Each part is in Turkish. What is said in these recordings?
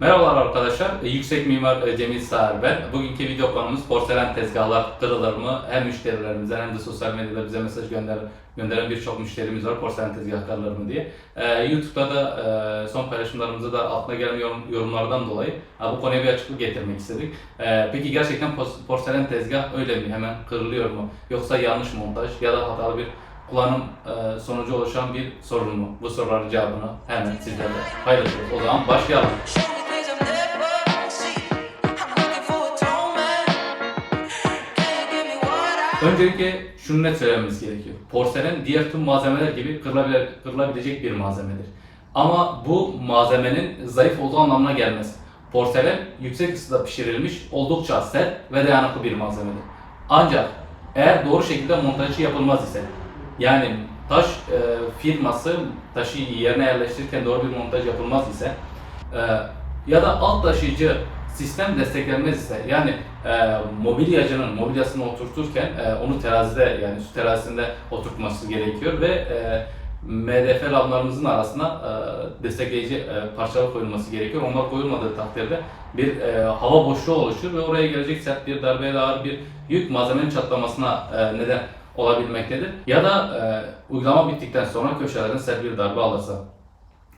Merhabalar arkadaşlar, E, Yüksek Mimar e, Cemil Sağır ben. Bugünkü video konumuz porselen tezgahlar kırılır mı? Hem müşterilerimizden hem de sosyal medyada bize mesaj gönder, gönderen birçok müşterimiz var porselen tezgah kırılır mı diye. Ee, YouTube'da da e, son paylaşımlarımızda da altına gelen yorum- yorumlardan dolayı e, bu konuya bir açıklık getirmek istedik. Ee, peki gerçekten porselen tezgah öyle mi? Hemen kırılıyor mu? Yoksa yanlış montaj ya da hatalı bir kullanım e, sonucu oluşan bir sorun mu? Bu soruların cevabını hemen sizlerle paylaşıyoruz. O zaman başlayalım. Öncelikle şunu net söylememiz gerekiyor. Porselen diğer tüm malzemeler gibi kırılabile- kırılabilecek bir malzemedir. Ama bu malzemenin zayıf olduğu anlamına gelmez. Porselen yüksek ısıda pişirilmiş, oldukça sert ve dayanıklı bir malzemedir. Ancak eğer doğru şekilde montajı yapılmaz ise, yani taş e, firması taşı yerine yerleştirirken doğru bir montaj yapılmaz ise, e, ya da alt taşıyıcı sistem desteklenmez ise yani e, mobilyacının mobilyasını oturturken e, onu terazide yani su terazisinde oturtması gerekiyor ve e, MDF lamlarımızın arasına e, destekleyici e, parçalar koyulması gerekiyor. Onlar koyulmadığı takdirde bir e, hava boşluğu oluşur ve oraya gelecek sert bir darbe ağır bir yük malzemenin çatlamasına e, neden olabilmektedir. Ya da e, uygulama bittikten sonra köşelerden sert bir darbe alırsa.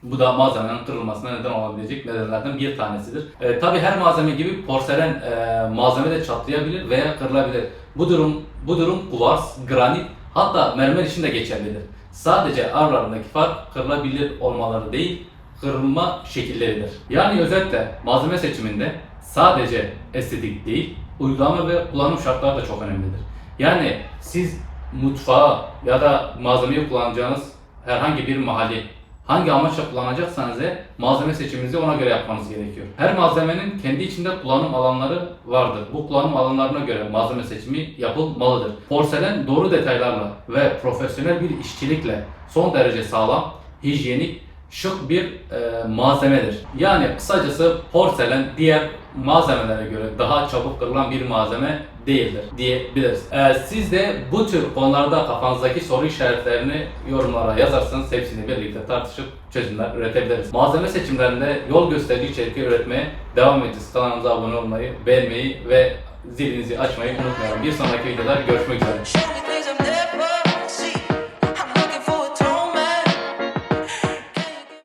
Bu da malzemenin kırılmasına neden olabilecek nedenlerden bir tanesidir. E, Tabi her malzeme gibi porselen e, malzeme de çatlayabilir veya kırılabilir. Bu durum bu durum kuvars, granit hatta mermer için de geçerlidir. Sadece aralarındaki fark kırılabilir olmaları değil, kırılma şekilleridir. Yani özetle malzeme seçiminde sadece estetik değil, uygulama ve kullanım şartları da çok önemlidir. Yani siz mutfağa ya da malzemeyi kullanacağınız herhangi bir mahalli hangi amaçla kullanacaksanız eğer malzeme seçiminizi ona göre yapmanız gerekiyor. Her malzemenin kendi içinde kullanım alanları vardır. Bu kullanım alanlarına göre malzeme seçimi yapılmalıdır. Porselen doğru detaylarla ve profesyonel bir işçilikle son derece sağlam, hijyenik, şık bir e, malzemedir. Yani kısacası porselen diğer malzemelere göre daha çabuk kırılan bir malzeme değildir diyebiliriz. E, siz de bu tür konularda kafanızdaki soru işaretlerini yorumlara yazarsanız hepsini birlikte tartışıp çözümler üretebiliriz. Malzeme seçimlerinde yol gösterici içerikler üretmeye devam edeceğiz. Kanalımıza abone olmayı, beğenmeyi ve zilinizi açmayı unutmayalım. Bir sonraki videoda görüşmek üzere.